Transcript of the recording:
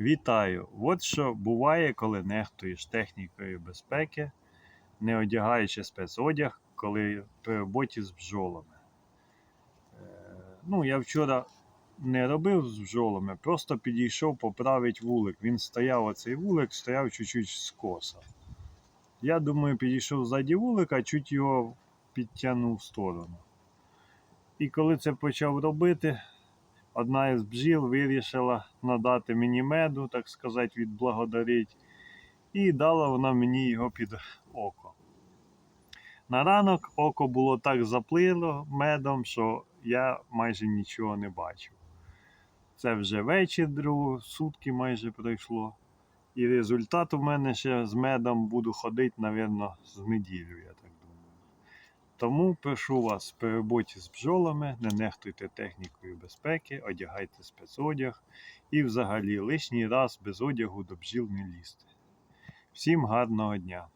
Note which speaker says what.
Speaker 1: Вітаю! От що буває, коли нехтуєш технікою безпеки, не одягаючи спецодяг, коли при роботі з бджолами. Е, Ну, я вчора не робив з бджолами, просто підійшов поправити вулик. Він стояв, оцей вулик, стояв чуть-чуть скоса. Я думаю, підійшов ззаді вулика, чуть його підтягнув в сторону. І коли це почав робити, одна із бджіл вирішила надати мені меду, так сказати, відблагодарить, і дала вона мені його під око. На ранок око було так заплило медом, що я майже нічого не бачив. Це вже вечір, другу, сутки майже пройшло. І результат у мене ще з медом буду ходити, мабуть, з неділю, я так. Тому прошу вас при роботі з бджолами, не нехтуйте технікою безпеки, одягайте спецодяг і взагалі лишній раз без одягу до бджіл не лізти. Всім гарного дня!